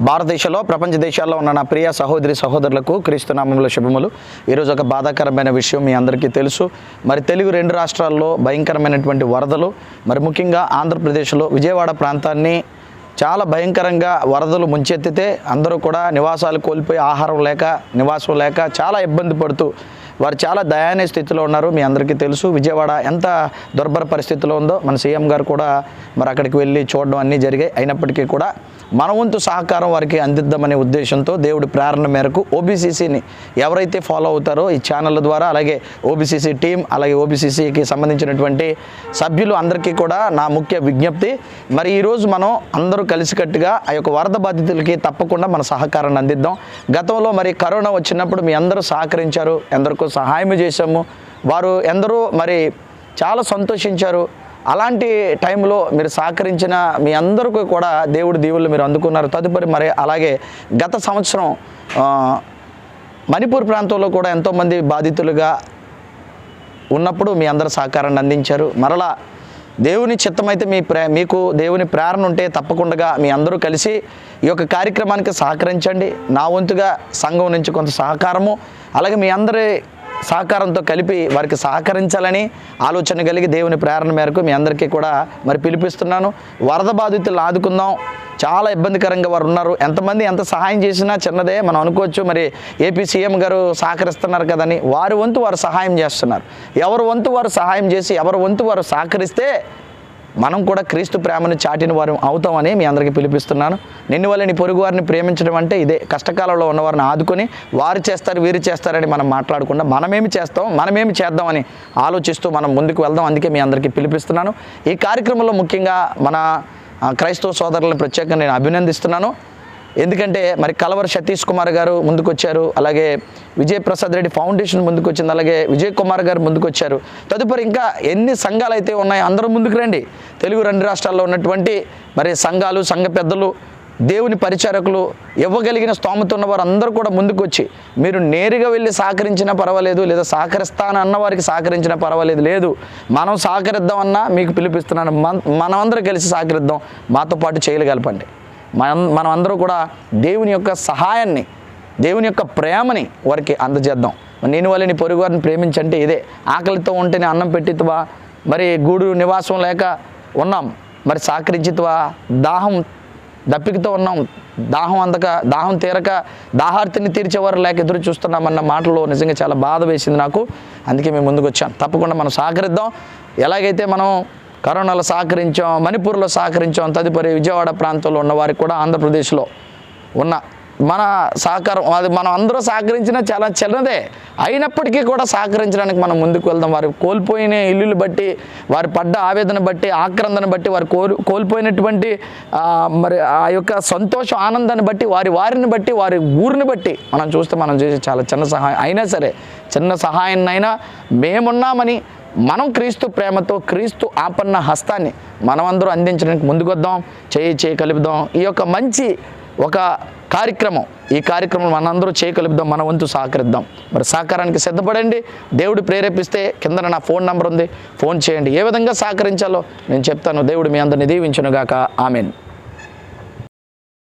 భారతదేశంలో ప్రపంచ దేశాల్లో ఉన్న నా ప్రియ సహోదరి సహోదరులకు క్రీస్తునామంలో శుభములు. ఈరోజు ఒక బాధాకరమైన విషయం మీ అందరికీ తెలుసు. మరి తెలుగు రెండు రాష్ట్రాల్లో భయంకరమైనటువంటి వరదలు మరి ముఖ్యంగా ఆంధ్రప్రదేశ్లో విజయవాడ ప్రాంతాన్ని చాలా భయంకరంగా వరదలు ముంచెత్తితే అందరూ కూడా నివాసాలు కోల్పోయి ఆహారం లేక నివాసం లేక చాలా ఇబ్బంది పడుతూ వారు చాలా దయానీయ స్థితిలో ఉన్నారు. మీ అందరికీ తెలుసు విజయవాడ ఎంత దుర్భర పరిస్థితిలో ఉందో. మన సీఎం గారు కూడా మరి అక్కడికి వెళ్ళి చూడడం అన్నీ జరిగాయి. అయినప్పటికీ కూడా మన వంతు సహకారం వారికి అందిద్దామనే ఉద్దేశంతో దేవుడి ప్రేరణ మేరకు ఓబీసీసీని ఎవరైతే ఫాలో అవుతారో ఈ ఛానళ్ళ ద్వారా అలాగే ఓబీసీసీ టీం అలాగే ఓబీసీసీకి సంబంధించినటువంటి సభ్యులు అందరికీ కూడా నా ముఖ్య విజ్ఞప్తి. మరి ఈరోజు మనం అందరూ కలిసికట్టుగా ఆ యొక్క వరద బాధితులకి తప్పకుండా మన సహకారాన్ని అందిద్దాం. గతంలో మరి కరోనా వచ్చినప్పుడు మీ అందరూ సహకరించారు ఎందరికో సహాయం చేశాము. వారు ఎందరో మరి చాలా సంతోషించారు. అలాంటి టైంలో మీరు సహకరించిన మీ అందరికీ కూడా దేవుడి దీవులు మీరు అందుకున్నారు. తదుపరి మరి అలాగే గత సంవత్సరం మణిపూర్ ప్రాంతంలో కూడా ఎంతోమంది బాధితులుగా ఉన్నప్పుడు మీ అందరు సహకారాన్ని అందించారు. మరలా దేవుని చిత్తమైతే మీ ప్రే మీకు దేవుని ప్రేరణ ఉంటే తప్పకుండా మీ అందరూ కలిసి ఈ యొక్క కార్యక్రమానికి సహకరించండి. నా వంతుగా సంఘం నుంచి కొంత సహకారము అలాగే మీ అందరి సహకారంతో కలిపి వారికి సహకరించాలని ఆలోచన కలిగి దేవుని ప్రేరణ మేరకు మీ అందరికీ కూడా మరి పిలిపిస్తున్నాను. వరద బాధితులను ఆదుకుందాం. చాలా ఇబ్బందికరంగా వారు ఉన్నారు. ఎంతమంది ఎంత సహాయం చేసినా చిన్నదే మనం అనుకోవచ్చు. మరి ఏపీ సీఎం గారు సహకరిస్తున్నారు కదని వారి వంతు వారు సహాయం చేస్తున్నారు. ఎవరి వంతు వారు సహాయం చేసి ఎవరి వంతు వారు సహకరిస్తే మనం కూడా క్రీస్తు ప్రేమను చాటిన వారు అవుతామని మీ అందరికీ పిలిపిస్తున్నాను. నిన్ను వల్ల నీ పొరుగు వారిని ప్రేమించడం అంటే ఇదే. కష్టకాలంలో ఉన్నవారిని ఆదుకొని వారు చేస్తారు వీరు చేస్తారని మనం మాట్లాడకుండా మనమేమి చేస్తాం మనమేమి చేద్దామని ఆలోచిస్తూ మనం ముందుకు వెళ్దాం. అందుకే మీ అందరికీ పిలిపిస్తున్నాను. ఈ కార్యక్రమంలో ముఖ్యంగా మన క్రైస్తవ సోదరులను ప్రత్యేకంగా నేను అభినందిస్తున్నాను. ఎందుకంటే మరి కలవర సతీష్ కుమార్ గారు ముందుకొచ్చారు అలాగే విజయ్ ప్రసాద్ రెడ్డి ఫౌండేషన్ ముందుకొచ్చింది అలాగే విజయ్ కుమార్ గారు ముందుకొచ్చారు. తదుపరి ఇంకా ఎన్ని సంఘాలు అయితే ఉన్నాయో అందరూ ముందుకు రండి. తెలుగు రెండు రాష్ట్రాల్లో ఉన్నటువంటి మరి సంఘాలు సంఘ పెద్దలు దేవుని పరిచారకులు ఇవ్వగలిగిన స్తోమత ఉన్న వారు అందరూ కూడా ముందుకొచ్చి మీరు నేరుగా వెళ్ళి సహకరించినా పర్వాలేదు లేదా సహకరిస్తానన్న వారికి సహకరించినా పర్వాలేదు లేదు. మనం సహకరిద్దామన్నా మీకు పిలిపిస్తున్నాను మన మనమందరం కలిసి సహకరిద్దాం. మాతో పాటు చేయగలపండి మనం మనం అందరూ కూడా దేవుని యొక్క సహాయాన్ని దేవుని యొక్క ప్రేమని వారికి అందజేద్దాం. నేను వాళ్ళని పొరుగు వారిని ప్రేమించంటే ఇదే. ఆకలితో ఉంటేనే అన్నం పెట్టితువా మరి గూడు నివాసం లేక ఉన్నాం. మరి సహకరించితువా దాహం దప్పికతో ఉన్నాం. దాహం అందక దాహం తీరక దాహార్తిని తీర్చేవారు లేక ఎదురు చూస్తున్నామన్న మాటలో నిజంగా చాలా బాధ వేసింది నాకు. అందుకే మేము ముందుకు వచ్చాం తప్పకుండా మనం సహకరిద్దాం. ఎలాగైతే మనం కరోనాలో సహకరించాం మణిపూర్లో సహకరించాం తదుపరి విజయవాడ ప్రాంతంలో ఉన్నవారికి కూడా ఆంధ్రప్రదేశ్లో ఉన్న మన సహకారం అది మనం అందరూ సహకరించినా చాలా చిన్నదే. అయినప్పటికీ కూడా సహకరించడానికి మనం ముందుకు వెళ్దాం. వారు కోల్పోయిన ఇల్లులు బట్టి వారు పడ్డ ఆవేదన బట్టి ఆక్రందన బట్టి వారు కోల్పోయినటువంటి మరి ఆ యొక్క సంతోషం ఆనందాన్ని బట్టి వారి వారిని బట్టి వారి ఊరిని బట్టి మనం చూస్తే మనం చేసే చాలా చిన్న సహాయం. అయినా సరే చిన్న సహాయాన్నైనా మేమున్నామని మనం క్రీస్తు ప్రేమతో క్రీస్తు ఆపన్న హస్తాన్ని మనమందరూ అందించడానికి ముందుకొద్దాం చేయి చేయి కలుపుదాం. ఈ యొక్క మంచి ఒక కార్యక్రమం ఈ కార్యక్రమం మనందరూ చేయగలుపుదాం మన వంతు సహకరిద్దాం. మరి సహకారానికి సిద్ధపడండి. దేవుడు ప్రేరేపిస్తే కింద నా ఫోన్ నెంబర్ ఉంది. ఫోన్ చేయండి. ఏ విధంగా సహకరించాలో నేను చెప్తాను. దేవుడు మీ అందరిని దీవించునుగాక. ఆమెన్.